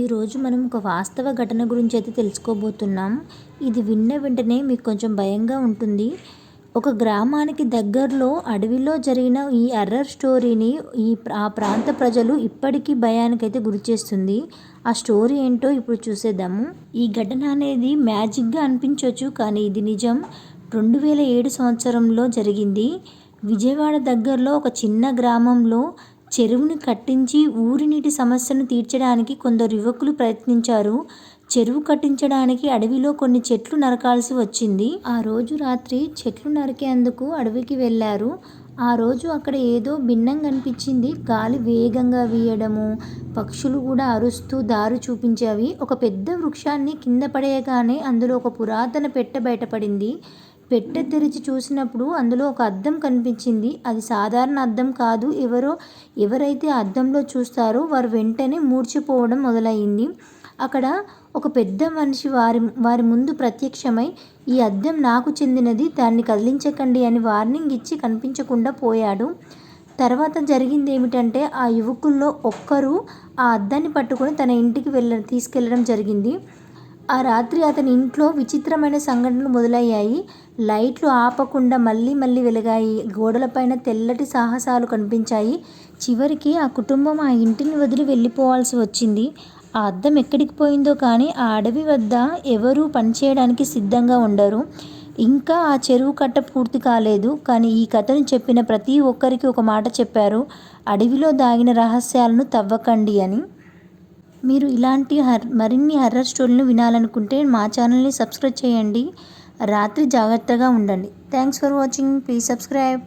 ఈరోజు మనం ఒక వాస్తవ ఘటన గురించి అయితే తెలుసుకోబోతున్నాం. ఇది విన్న వెంటనే మీకు కొంచెం భయంగా ఉంటుంది. ఒక గ్రామానికి దగ్గరలో అడవిలో జరిగిన ఈ ఎర్రర్ స్టోరీని ఈ ఆ ప్రాంత ప్రజలు ఇప్పటికీ భయానికైతే గురిచేస్తుంది ఆ స్టోరీ ఏంటో ఇప్పుడు చూసేద్దాము. ఈ ఘటన అనేది మ్యాజిక్గా అనిపించవచ్చు కానీ ఇది నిజం. రెండు వేల ఏడు సంవత్సరంలో జరిగింది. విజయవాడ దగ్గరలో ఒక చిన్న గ్రామంలో చెరువును కట్టించి ఊరి నీటి సమస్యను తీర్చడానికి కొందరు యువకులు ప్రయత్నించారు. చెరువు కట్టించడానికి అడవిలో కొన్ని చెట్లు నరకాల్సి వచ్చింది. ఆ రోజు రాత్రి చెట్లు నరికేందుకు అడవికి వెళ్ళారు. ఆ రోజు అక్కడ ఏదో భిన్నంగా అనిపించింది. గాలి వేగంగా వీయడము పక్షులు కూడా అరుస్తూ దారి చూపించేవి. ఒక పెద్ద వృక్షాన్ని కింద పడేయగానే అందులో ఒక పురాతన పెట్టె బయటపడింది. పెట్టె తెరిచి చూసినప్పుడు అందులో ఒక అద్దం కనిపించింది. అది సాధారణ అద్దం కాదు. ఎవరో ఎవరైతే అద్దంలో చూస్తారో వారు వెంటనే మూర్చిపోవడం మొదలైంది అక్కడ ఒక పెద్ద మనిషి వారి వారి ముందు ప్రత్యక్షమై ఈ అద్దం నాకు చెందినది దాన్ని కదిలించకండి అని వార్నింగ్ ఇచ్చి కనిపించకుండా పోయాడు. తర్వాత జరిగింది ఏమిటంటే ఆ యువకుల్లో ఒక్కరు ఆ అద్దాన్ని పట్టుకొని తన ఇంటికి వెళ్ళ తీసుకెళ్ళడం జరిగింది. ఆ రాత్రి అతని ఇంట్లో విచిత్రమైన సంఘటనలు మొదలయ్యాయి. లైట్లు ఆపకుండా మళ్ళీ మళ్ళీ వెలిగాయి. గోడలపైన తెల్లటి సాహసాలు కనిపించాయి. చివరికి ఆ కుటుంబం ఆ ఇంటిని వదిలి వెళ్ళిపోవాల్సి వచ్చింది. ఆ అద్దం ఎక్కడికి పోయిందో కానీ ఆ అడవి వద్ద ఎవరూ పనిచేయడానికి సిద్ధంగా ఉండరు. ఇంకా ఆ చెరువు కట్ట పూర్తి కాలేదు. కానీ ఈ కథను చెప్పిన ప్రతి ఒక్కరికి ఒక మాట చెప్పారు. అడవిలో దాగిన రహస్యాలను తవ్వకండి అని. మీరు ఇలాంటి హర్ మరిన్ని హర్రర్ స్టోరీలు వినాలనుకుంటే మా ఛానల్ని సబ్స్క్రైబ్ చేయండి. రాత్రి జాగ్రత్తగా ఉండండి. Thanks for watching. Please subscribe.